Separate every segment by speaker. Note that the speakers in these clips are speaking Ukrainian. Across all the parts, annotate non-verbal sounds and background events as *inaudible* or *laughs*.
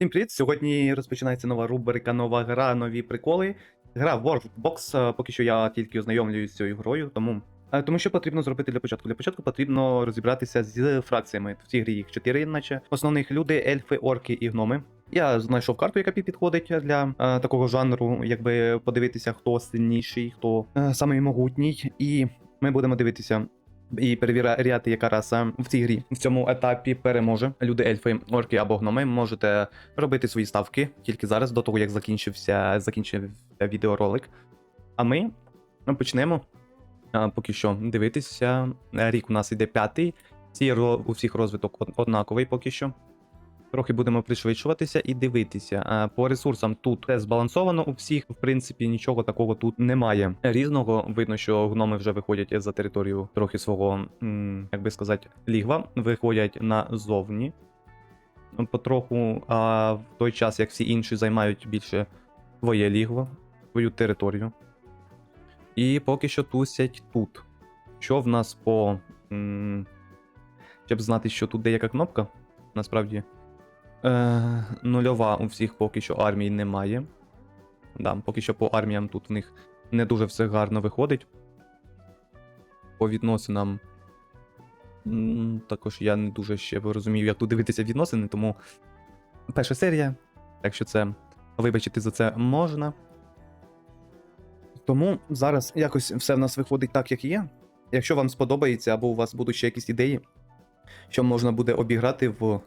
Speaker 1: Всім привіт! Сьогодні розпочинається нова рубрика, нова гра, нові приколи. Гра World Box. е, Поки що я тільки ознайомлююсь з цією грою, тому. е, Тому що потрібно зробити для початку? Для початку потрібно розібратися з фракціями. В цій грі їх чотири, наче основних люди, ельфи, орки і гноми. Я знайшов карту, яка підходить для е, такого жанру, якби подивитися, хто сильніший, хто е, самий могутній. І ми будемо дивитися і перевіряти, яка раса в цій грі в цьому етапі переможе. Люди, ельфи, орки або гноми можете робити свої ставки тільки зараз, до того як закінчився закінчився відеоролик. А ми почнемо а, поки що дивитися. Рік у нас іде п'ятий. Ці у всіх розвиток однаковий поки що. Трохи будемо пришвидшуватися і дивитися. А по ресурсам тут все збалансовано у всіх. В принципі, нічого такого тут немає. Різного видно, що гноми вже виходять за територію трохи свого, як би сказати, лігва, виходять назовні. Потроху, а в той час, як всі інші займають більше своє лігво, свою територію. І поки що тусять тут. Що в нас по. Щоб знати, що тут деяка кнопка, насправді. Е, нульова у всіх поки що армій немає. Да, поки що по арміям тут в них не дуже все гарно виходить. По відносинам. Також я не дуже ще розумію, як тут дивитися відносини, тому перша серія. Так що це вибачити за це можна. Тому зараз якось все в нас виходить так, як є. Якщо вам сподобається, або у вас будуть ще якісь ідеї, що можна буде обіграти в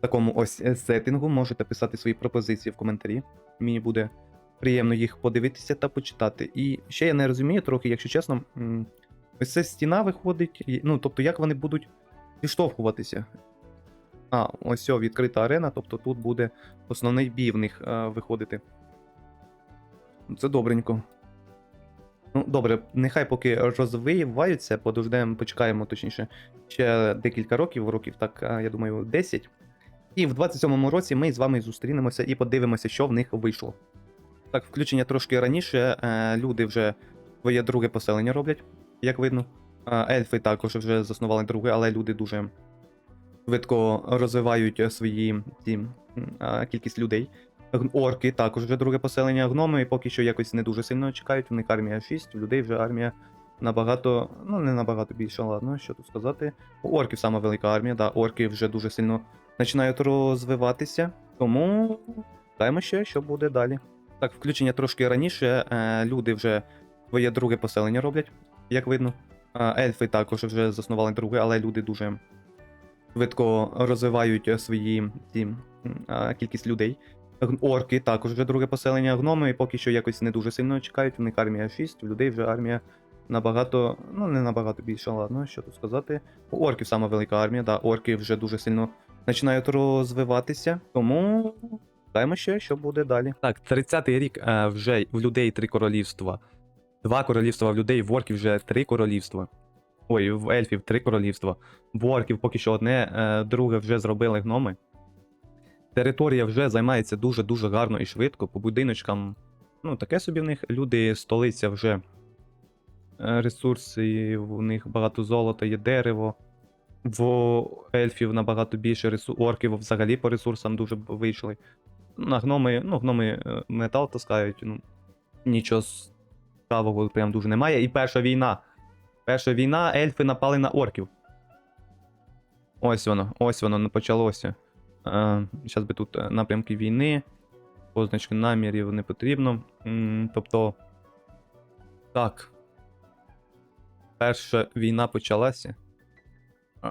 Speaker 1: такому ось е, сеттингу, можете писати свої пропозиції в коментарі. Мені буде приємно їх подивитися та почитати. І ще я не розумію трохи, якщо чесно, ось ця стіна виходить. Ну, тобто, як вони будуть відштовхуватися. А, ось о, відкрита арена, тобто тут буде основний бій в них е, виходити. Це добренько. Ну, добре, нехай поки розвиваються, подождемо, почекаємо, точніше, ще декілька років, років, так, е, я думаю, 10. І в 27-му році ми з вами зустрінемося і подивимося, що в них вийшло. Так, включення трошки раніше. е, Люди вже своє друге поселення роблять, як видно. Е, Ельфи також вже заснували друге, але люди дуже швидко розвивають свої ці, е, кількість людей. Орки також вже друге поселення. Гноми поки що якось не дуже сильно чекають. У них армія 6, у людей вже армія набагато, ну не набагато більше, ладно, що тут сказати. У орків сама велика армія, да, орки вже дуже сильно починають розвиватися. Тому даємо ще, що буде далі. Так, включення трошки раніше. е, Люди вже своє друге поселення роблять, як видно. Е, Ельфи також вже заснували друге, але люди дуже швидко розвивають е, свої ці, кількість людей. Орки також вже друге поселення. Гноми поки що якось не дуже сильно чекають. У них армія 6, у людей вже армія набагато, ну не набагато більше, ладно, що тут сказати. У орків сама велика армія, да, орки вже дуже сильно починають розвиватися. Тому даємо ще, що буде далі. Так, 30-й рік е, вже в людей три королівства. Два королівства в людей, в орків вже три королівства. Ой, в ельфів три королівства. В орків поки що одне, е, друге вже зробили гноми. Територія вже займається дуже-дуже гарно і швидко. По будиночкам. Ну, таке собі в них. Люди, столиця вже е, ресурси, в них багато золота, є дерево. В ельфів набагато більше ресурсів. Орків взагалі по ресурсам дуже вийшли. На гноми, ну, гноми е, метал таскають. Ну, нічого цікавого прям дуже немає. І перша війна. Перша війна, ельфи напали на орків. Ось воно, ось воно почалося. Зараз би тут е, напрямки війни. Позначки намірів не потрібно. Тобто. Так. Перша війна почалася.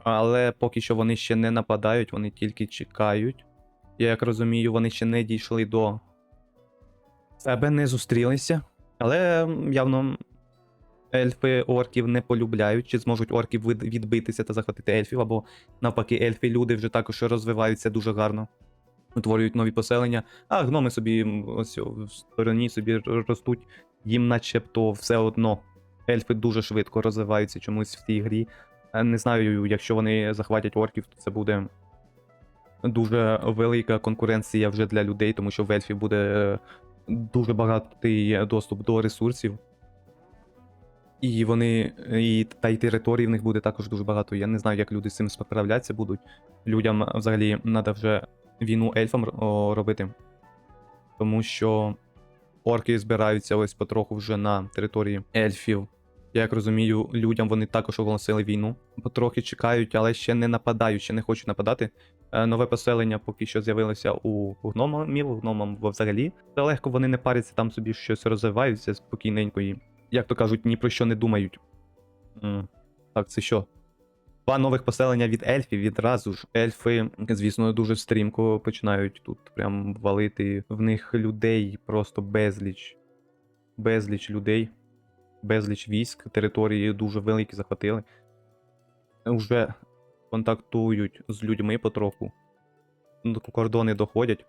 Speaker 1: Але поки що вони ще не нападають, вони тільки чекають. Я як розумію, вони ще не дійшли до себе, не зустрілися. Але явно ельфи орків не полюбляють, чи зможуть орків відбитися та захватити ельфів, або навпаки, ельфи люди вже також розвиваються дуже гарно. Утворюють нові поселення, а гноми собі ось в стороні собі ростуть, їм начебто все одно. Ельфи дуже швидко розвиваються чомусь в цій грі. Е, Не знаю, якщо вони захватять орків, то це буде дуже велика конкуренція вже для людей, тому що в ельфів буде е, дуже багатий доступ до ресурсів. І вони, і та й території в них буде також дуже багато. Я не знаю, як люди з цим справлятися будуть. Людям взагалі треба вже війну ельфам робити. Тому що орки збираються ось потроху вже на території ельфів. Я як розумію, людям вони також оголосили війну. Потрохи чекають, але ще не нападають, ще не хочуть нападати. Е, Нове поселення поки що з'явилося у гномів, гномам взагалі. Та легко вони не паряться, там собі щось розвиваються спокійненько і, як то кажуть, ні про що не думають. Так, це що? Два нових поселення від ельфів відразу ж. Ельфи, звісно, дуже стрімко починають тут прям валити в них людей просто безліч. Безліч людей, безліч військ, території дуже великі захватили. Вже контактують з людьми потроху. Кордони доходять.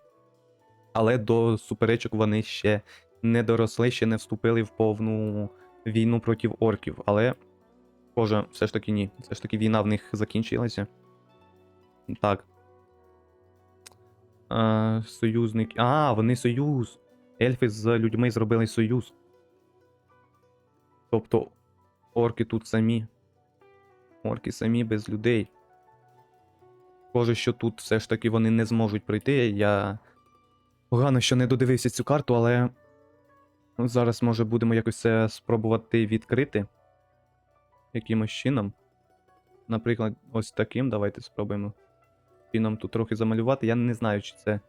Speaker 1: Але до суперечок вони ще не доросли, ще не вступили в повну війну проти орків. Але Боже, все ж таки ні. Все ж таки війна в них закінчилася. Так. А, союзники. А, вони союз. Ельфи з людьми зробили союз. Тобто орки тут самі. Орки самі без людей. Схоже, що тут все ж таки вони не зможуть пройти. Я погано, що не додивився цю карту, але зараз, може, будемо якось це спробувати відкрити якимось чином. Наприклад, ось таким. Давайте спробуємо чином тут трохи замалювати. Я не знаю, чи це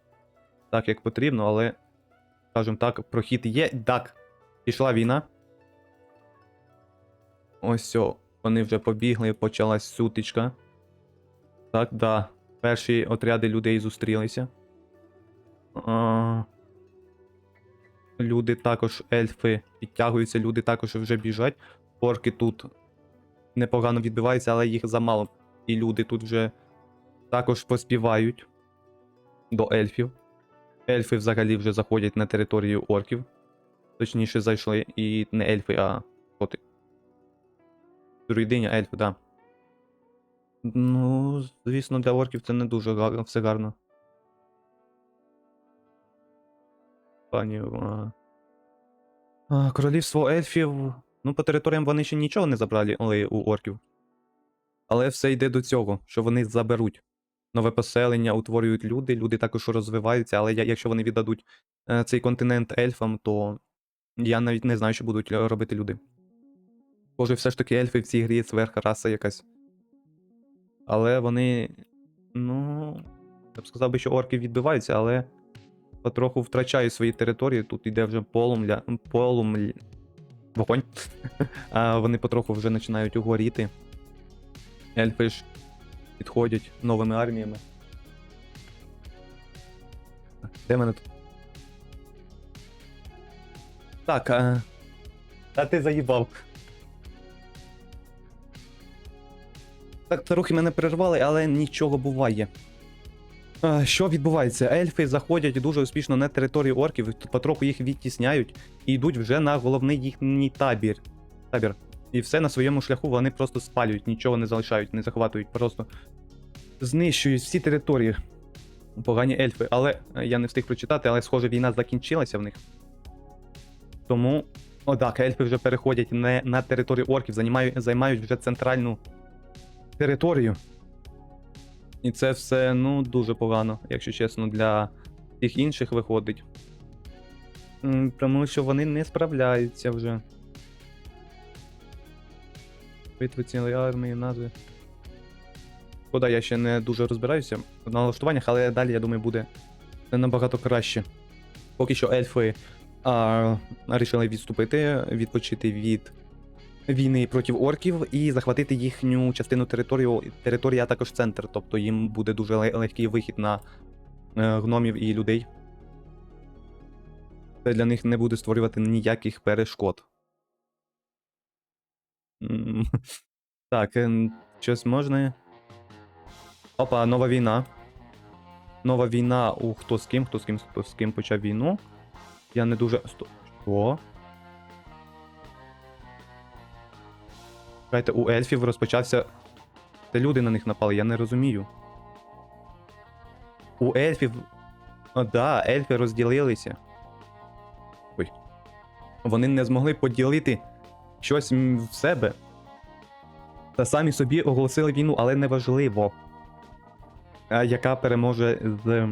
Speaker 1: так, як потрібно, але, скажімо так, прохід є. Так, пішла війна. Ось о, вони вже побігли, почалась сутичка. Так, да. Перші отряди людей зустрілися. А... Люди також, ельфи підтягуються, люди також вже біжать. Орки тут непогано відбиваються, але їх замало. І люди тут вже також поспівають до ельфів. Ельфи взагалі вже заходять на територію орків. Точніше, зайшли і не ельфи, а коти. Друїдиня ельфи. Да. Ну, звісно, для орків це не дуже гарно, все гарно. Пані. Королівство ельфів. Ну, по територіям вони ще нічого не забрали але у орків. Але все йде до цього, що вони заберуть. Нове поселення утворюють люди, люди також розвиваються, але якщо вони віддадуть е, цей континент ельфам, то я навіть не знаю, що будуть робити люди. Боже, все ж таки ельфи в цій грі сверхраса якась. Але вони. Ну. Я б сказав би, що орки відбиваються, але потроху втрачають свої території. Тут йде вже полумля. полумля вогонь. *laughs* а вони потроху вже починають угоріти. Ельфи ж підходять новими арміями. Де мене тут? Так, а... Та ти заїбав. Так, трохи мене перервали, але нічого буває. Що відбувається? Ельфи заходять дуже успішно на територію орків, потроху їх відтісняють і йдуть вже на головний їхній табір. табір. І все на своєму шляху вони просто спалюють, нічого не залишають, не захватують, просто знищують всі території. Погані ельфи. Але е, я не встиг прочитати, але схоже, війна закінчилася в них. Тому. О, так, ельфи вже переходять не на територію орків, займають, займають вже центральну територію. І це все, ну, дуже погано, якщо чесно, для всіх інших виходить. Тому що вони не справляються вже. Битви цілої армії, назви. Шкода, я ще не дуже розбираюся в налаштуваннях, але далі, я думаю, буде набагато краще. Поки що ельфи а, вирішили відступити, відпочити від війни проти орків і захватити їхню частину території, а також центр. Тобто їм буде дуже легкий вихід на е, гномів і людей. Це для них не буде створювати ніяких перешкод. *laughs* Так, ем, щось можна. Опа, нова війна. Нова війна у хто з ким, хто з ким, хто з ким почав війну. Я не дуже. Що? Чекайте, у ельфів розпочався. Це люди на них напали, я не розумію. У ельфів. О, да, ельфи розділилися. Ой. Вони не змогли поділити щось в себе. Та самі собі оголосили війну, але неважливо. Яка переможе з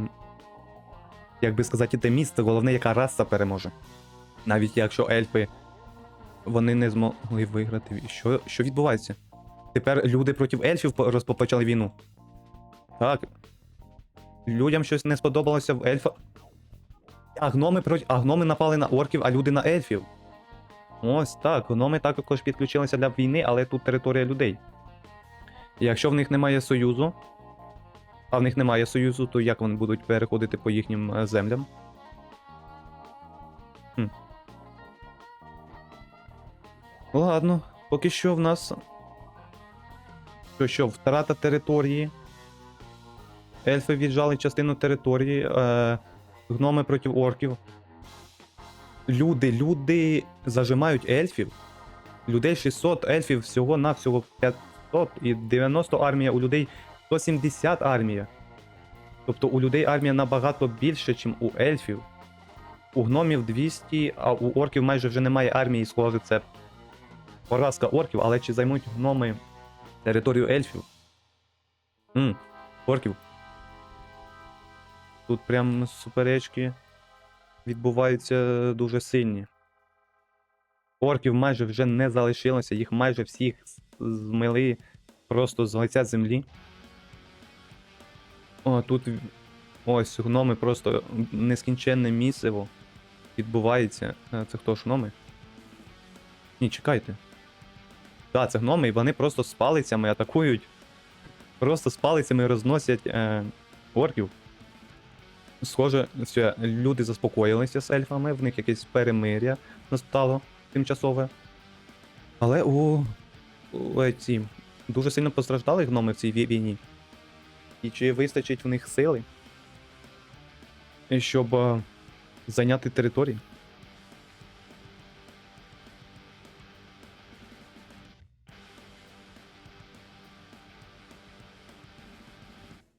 Speaker 1: як би сказати, те місце, головне, яка раса переможе. Навіть якщо ельфи вони не змогли виграти. Що, що відбувається? Тепер люди проти ельфів розпочали війну. Так. Людям щось не сподобалося в ельфа. А гноми, проти... а гноми напали на орків, а люди на ельфів. Ось так. Гноми також підключилися для війни, але тут територія людей. Якщо в них немає союзу, а в них немає союзу, то як вони будуть переходити по їхнім е, землям? Ладно, поки що в нас. Що, що, втрата території. Ельфи віджали частину території. Е, гноми проти орків. Люди, люди зажимають ельфів. Людей 600, ельфів всього навсього 500 і 90 армія, у людей 170 армія. Тобто у людей армія набагато більше, ніж у ельфів. У гномів 200, а у орків майже вже немає армії, схоже, це поразка орків, але чи займуть гноми територію ельфів? М, орків. Тут прям суперечки відбуваються дуже сильні. Орків майже вже не залишилося, їх майже всіх змили просто з лиця землі. О, тут ось гноми просто нескінченне місиво відбувається. Е, Це хто ж гноми? Ні, чекайте. Так, це гноми, і вони просто з палицями атакують. Просто з палицями розносять е, орків. Схоже, все, люди заспокоїлися з ельфами, в них якесь перемир'я настало тимчасове. Але у, у ці дуже сильно постраждали гноми в цій війні. І чи вистачить в них сили, щоб е, зайняти території?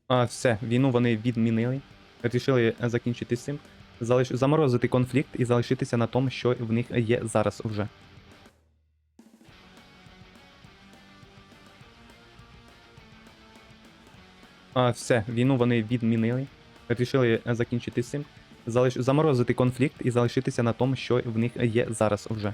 Speaker 1: А, все, війну вони відмінили. Рішили закінчити з цим. Залиш... Заморозити конфлікт і залишитися на тому, що в них є зараз вже. А, все, війну вони відмінили. Рішили закінчити з цим. Залиш... Заморозити конфлікт і залишитися на тому, що в них є зараз вже.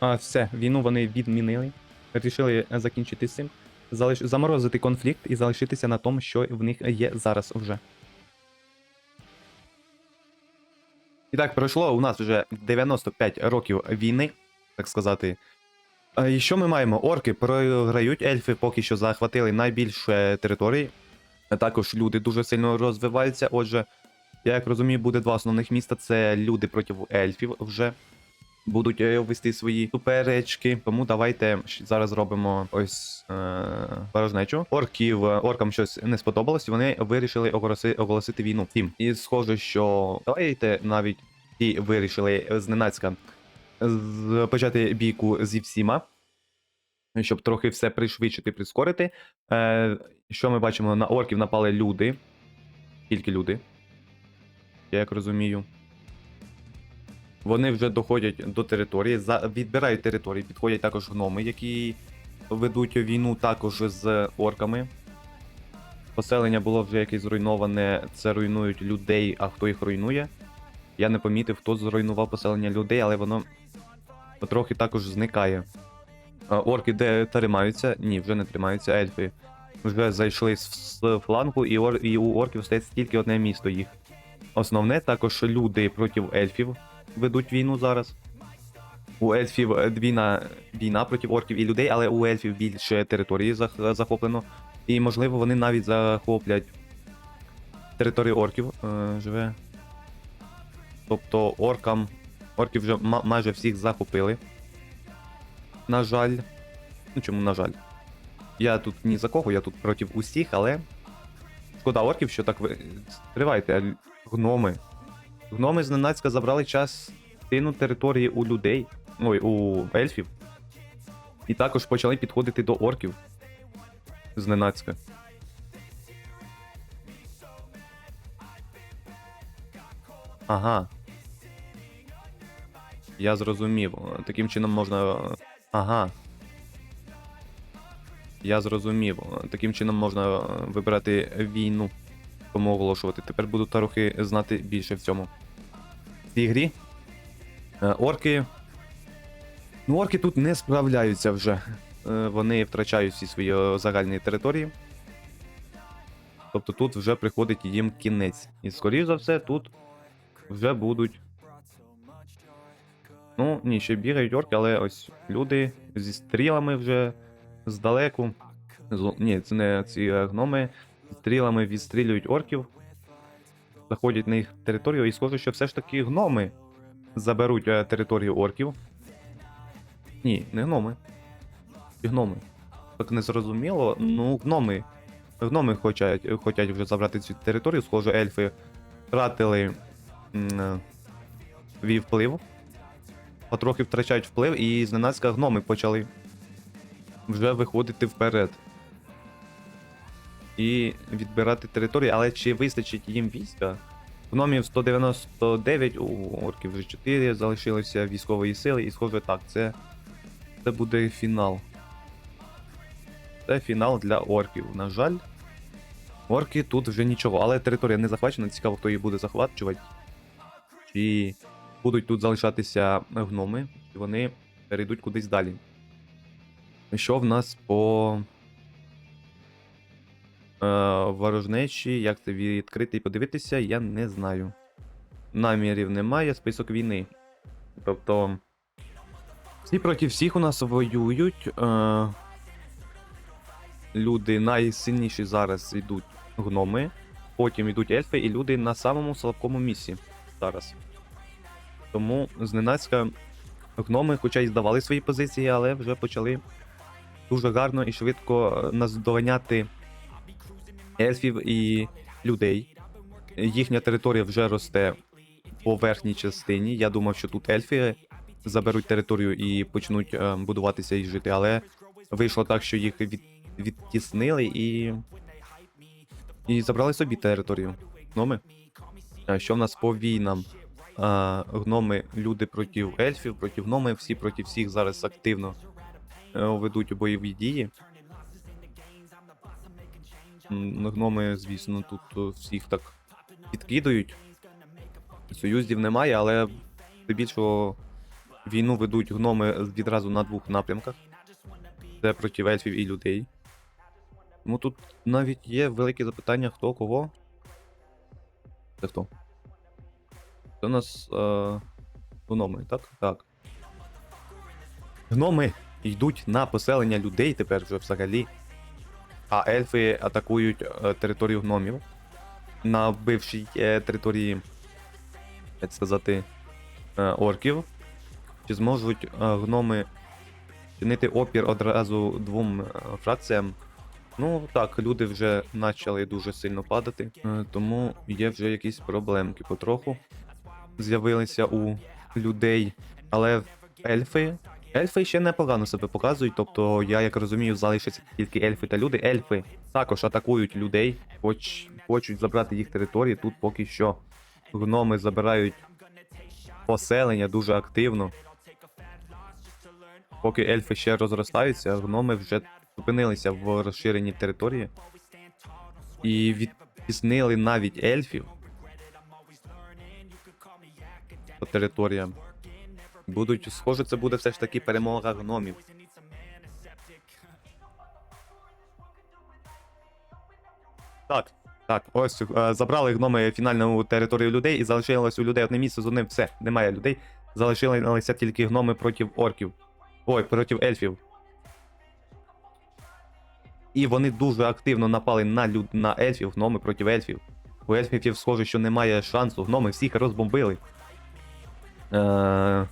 Speaker 1: А, все, війну вони відмінили. Рішили закінчити з цим. Залиш... Заморозити конфлікт і залишитися на тому, що в них є зараз вже. І так, пройшло у нас вже 95 років війни, так сказати. І що ми маємо? Орки програють, ельфи поки що захватили найбільше територій. Також люди дуже сильно розвиваються. Отже, я як розумію, буде два основних міста: це люди проти ельфів вже будуть е, вести свої суперечки. Тому давайте зараз зробимо ось е. Орків, е, оркам щось не сподобалось, вони вирішили оголоси, оголосити війну. Втім, і схоже, що давайте навіть ті вирішили зненацька почати бійку зі всіма. Щоб трохи все пришвидшити, прискорити. Е, що ми бачимо? На орків напали люди. Тільки люди. Я як розумію. Вони вже доходять до території, відбирають території, підходять також гноми, які ведуть війну також з орками. Поселення було вже якесь зруйноване, це руйнують людей, а хто їх руйнує? Я не помітив, хто зруйнував поселення людей, але воно потрохи також зникає. Орки де тримаються? Ні, вже не тримаються. Ельфи вже зайшли з флангу, і, ор... і у орків стається тільки одне місто їх. Основне також люди проти ельфів ведуть війну зараз. У ельфів е, війна, проти орків і людей, але у ельфів більше території захоплено. І можливо вони навіть захоплять територію орків. Е, живе. Тобто оркам. Орків вже ма- майже всіх захопили. На жаль. Ну чому, на жаль? Я тут ні за кого, я тут проти усіх, але. Шкода орків, що так ви. Тривайте, гноми. Гноми зненацька забрали частину території у людей. Ой, у ельфів. І також почали підходити до орків. Зненацька. Ага. Я зрозумів. Таким чином можна. Ага. Я зрозумів. Таким чином можна вибирати війну. Тому оголошувати. Тепер буду трохи знати більше в цьому. В цій грі. Е, Орки. Ну, орки тут не справляються вже. Е, Вони втрачають всі свої е, загальні території. Тобто тут вже приходить їм кінець. І скоріш за все, тут вже будуть. Ну, ні, ще бігають орки, але ось люди зі стрілами вже здалеку. Зо- Ні, це не ці гноми. Стрілами відстрілюють орків. Заходять на їх територію, і схоже, що все ж таки гноми заберуть е, територію орків. Ні, не гноми. Гноми. Так не зрозуміло. Ну, гноми. Гноми хочуть, хочуть вже забрати цю територію. Схоже, ельфи втратили е, свій вплив. Потрохи втрачають вплив, і зненацька гноми почали вже виходити вперед. І відбирати території, але чи вистачить їм війська? Гномів 199, у орків вже 4 залишилося військової сили, і схоже так, це, це буде фінал. Це фінал для орків. На жаль, орки тут вже нічого, але територія не захвачена, цікаво, хто її буде захвачувати. Чи будуть тут залишатися гноми, чи вони перейдуть кудись далі. Що в нас по ворожнечі, як це відкрити і подивитися, я не знаю. Намірів немає, список війни. Тобто. Всі проти всіх у нас воюють. Е, люди найсильніші зараз йдуть гноми, потім йдуть ельфи, і люди на самому слабкому місці зараз. Тому зненацька гноми, хоча й здавали свої позиції, але вже почали дуже гарно і швидко е, наздоганяти ельфів і людей. Їхня територія вже росте по верхній частині. Я думав, що тут ельфи заберуть територію і почнуть е, будуватися і жити, але вийшло так, що їх від, відтіснили і. І забрали собі територію. Гноми. Що в нас по війнам? А, гноми, люди проти ельфів, проти гноми, всі проти всіх зараз активно е, ведуть бойові дії. М, Гноми, звісно, тут е, всіх так підкидують. Союзів немає, але здебільшого війну ведуть гноми відразу на двох напрямках. Це проти ельфів і людей. Тому тут навіть є велике запитання, хто кого. Це хто? Це у нас е, гноми, так? Так. Гноми йдуть на поселення людей тепер вже взагалі. А ельфи атакують е, територію гномів. На бившій е, території, як сказати, е, орків. Чи зможуть гноми чинити опір одразу двом фракціям? Ну так, люди вже почали дуже сильно падати, тому є вже якісь проблемки потроху. З'явилися у людей, але ельфи. Ельфи ще непогано себе показують, тобто, я як розумію, залишаться тільки ельфи та люди. Ельфи також атакують людей, хоч хочуть забрати їх території. Тут поки що гноми забирають поселення дуже активно. Поки ельфи ще розростаються, гноми вже зупинилися в розширенні території і відтіснили навіть ельфів по територіям. Будуть, схоже, це буде все ж таки перемога гномів. Так, так, ось е, забрали гноми фінальну територію людей і залишилось у людей одне місце з одним. Все, немає людей. Залишилися тільки гноми проти орків. Ой, проти ельфів. І вони дуже активно напали на люд... на ельфів, гноми проти ельфів. У ельфів схоже, що немає шансу. Гноми всіх розбомбили. Е...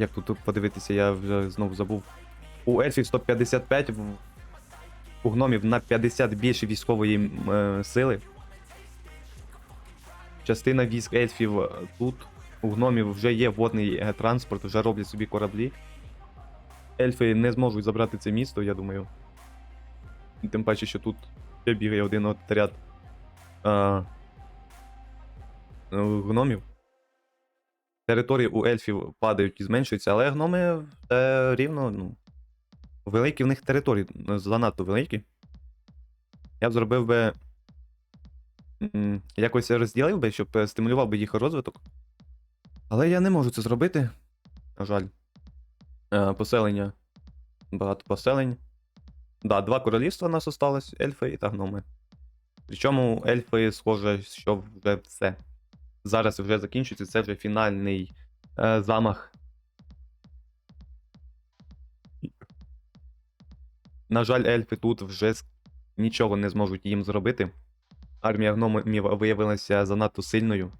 Speaker 1: Як тут подивитися, я вже знову забув. У ельфів 155, у гномів на 50 більше військової е, сили. Частина військ ельфів тут. У гномів вже є водний е, транспорт, вже роблять собі кораблі. Ельфи не зможуть забрати це місто, я думаю. Тим паче, що тут бігає один отряд е, е, гномів. Території у ельфів падають і зменшуються, але гноми це рівно, ну. Великі в них території, ну, занадто великі. Я б зробив би якось розділив би, щоб е, стимулював би їх розвиток. Але я не можу це зробити. На жаль. Е, поселення. Багато поселень. Да, два королівства у нас осталось, ельфи та гноми. Причому ельфи, схоже, що вже все. Зараз вже закінчується, це вже фінальний е, замах. На жаль, ельфи тут вже нічого не зможуть їм зробити. Армія гномів виявилася занадто сильною.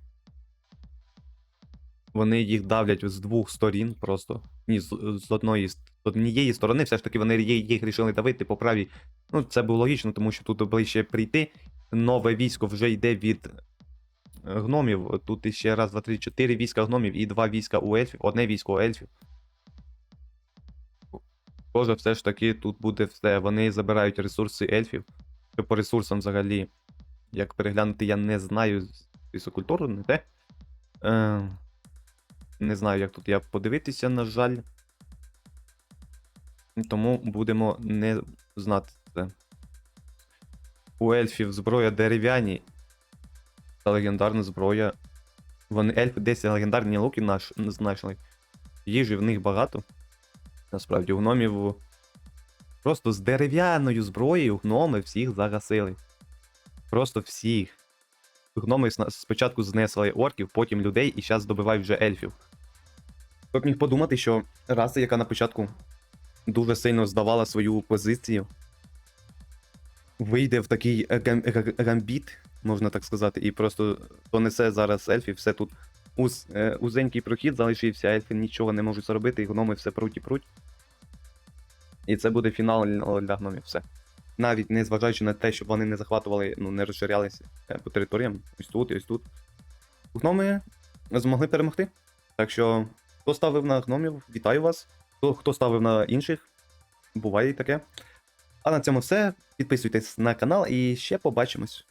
Speaker 1: Вони їх давлять з двох сторін просто. Ні, з, з одної з однієї сторони, все ж таки вони їх рішили давити по правій. Ну, це було логічно, тому що тут ближче прийти. Нове військо вже йде від гномів. Тут іще раз, два, три, чотири війська гномів і два війська у ельфів, одне військо у ельфів. Схоже, все ж таки тут буде все. Вони забирають ресурси ельфів. Що по ресурсам взагалі, як переглянути, я не знаю фізкультуру, не те. Е, не знаю, як тут я подивитися, на жаль. Тому будемо не знати це. У ельфів зброя дерев'яні та легендарна зброя. Вони ельфи десь легендарні луки наш, знайшли. Їжі в них багато. Насправді, гномів просто з дерев'яною зброєю гноми всіх загасили. Просто всіх. Гноми спочатку знесли орків, потім людей і зараз добивають вже ельфів. Хто б міг подумати, що раса, яка на початку дуже сильно здавала свою позицію, вийде в такий гам- га- гамбіт, можна так сказати, і просто понесе зараз ельфів, все тут уз, е, узенький прохід залишився, ельфи нічого не можуть зробити, і гноми все пруть і пруть. І це буде фінал для гномів, все. Навіть не зважаючи на те, щоб вони не захватували, ну не розширялися е, по територіям, ось тут і ось тут. Гноми змогли перемогти. Так що, хто ставив на гномів, вітаю вас. Хто, хто ставив на інших, буває і таке. А на цьому все. Підписуйтесь на канал і ще побачимось.